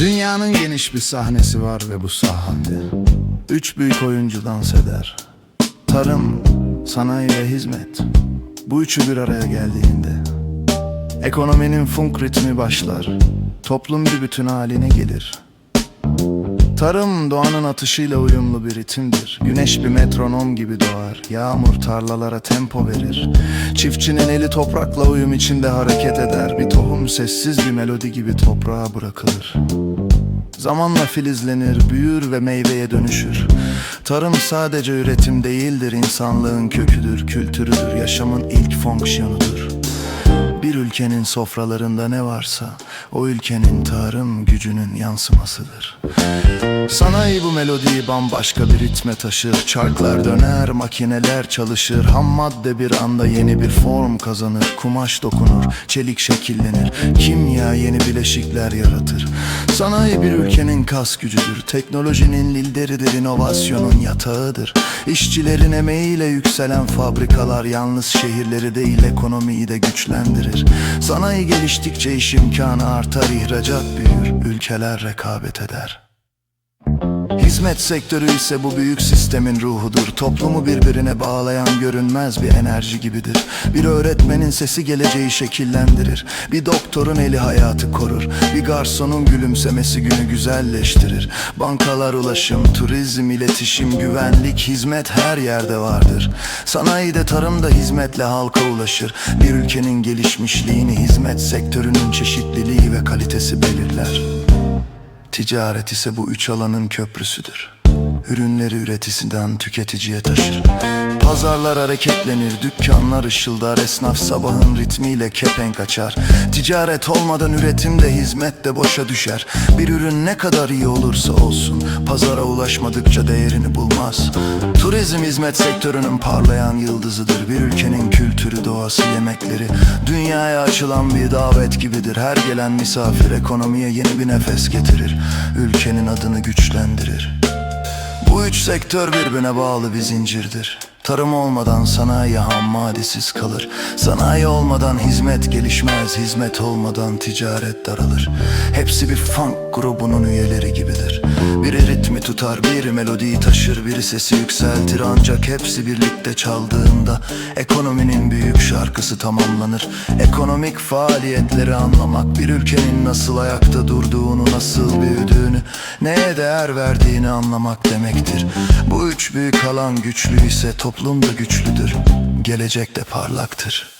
Dünyanın geniş bir sahnesi var ve bu sahada Üç büyük oyuncu dans eder. Tarım, sanayi ve hizmet. Bu üçü bir araya geldiğinde Ekonominin funk ritmi başlar. Toplum bir bütün haline gelir Tarım doğanın atışıyla uyumlu bir ritimdir. Güneş bir metronom gibi doğar. Yağmur tarlalara tempo verir. Çiftçinin eli toprakla uyum içinde hareket eder. Bir tohum sessiz bir melodi gibi toprağa bırakılır. Zamanla filizlenir, büyür ve meyveye dönüşür. Tarım sadece üretim değildir, insanlığın köküdür, kültürüdür, yaşamın ilk fonksiyonudur. Bir ülkenin sofralarında ne varsa o ülkenin tarım gücünün yansımasıdır. Sanayi bu melodiyi bambaşka bir ritme taşır. Çarklar döner, makineler çalışır. Ham madde bir anda yeni bir form kazanır. Kumaş dokunur, çelik şekillenir. Kimya yeni bileşikler yaratır. Sanayi bir ülkenin kas gücüdür. Teknolojinin lideridir, inovasyonun yatağıdır. İşçilerin emeğiyle yükselen fabrikalar Yalnız şehirleri değil ekonomiyi de güçlendirir Sanayi geliştikçe iş imkanı artar, ihracat büyür Ülkeler rekabet eder Hizmet sektörü ise bu büyük sistemin ruhudur. Toplumu birbirine bağlayan görünmez bir enerji gibidir. Bir öğretmenin sesi geleceği şekillendirir. Bir doktorun eli hayatı korur. Bir garsonun gülümsemesi günü güzelleştirir. Bankalar ulaşım, turizm, iletişim, güvenlik, hizmet her yerde vardır. Sanayide tarımda hizmetle halka ulaşır. Bir ülkenin gelişmişliğini hizmet sektörünün çeşitliliği ve kalitesi belirler. Ticaret ise bu üç alanın köprüsüdür. Ürünleri üreticiden tüketiciye taşır. Pazarlar hareketlenir, dükkanlar ışıldar, esnaf sabahın ritmiyle kepenk açar. Ticaret olmadan üretim de hizmet de boşa düşer. Bir ürün ne kadar iyi olursa olsun, pazara ulaşmadıkça değerini bulmaz. Turizm hizmet sektörünün parlayan yıldızıdır. Bir ülkenin kültürü, doğası, yemekleri dünyaya açılan bir davet gibidir. Her gelen misafir ekonomiye yeni bir nefes getirir. Ülkenin adını güçlendirir. Bu üç sektör birbirine bağlı bir zincirdir. Tarım olmadan sanayi ham maddesiz kalır. Sanayi olmadan hizmet gelişmez, hizmet olmadan ticaret daralır. Hepsi bir funk grubunun üyeleri gibidir. Biri ritmi tutar, biri melodiyi taşır, biri sesi yükseltir. Ancak hepsi birlikte çaldığında ekonominin büyük şarkısı tamamlanır. Ekonomik faaliyetleri anlamak, bir ülkenin nasıl ayakta durduğunu, nasıl büyüdüğünü, neye değer verdiğini anlamak demektir. Bu üç büyük alan güçlü ise toplum da güçlüdür. Gelecek de parlaktır.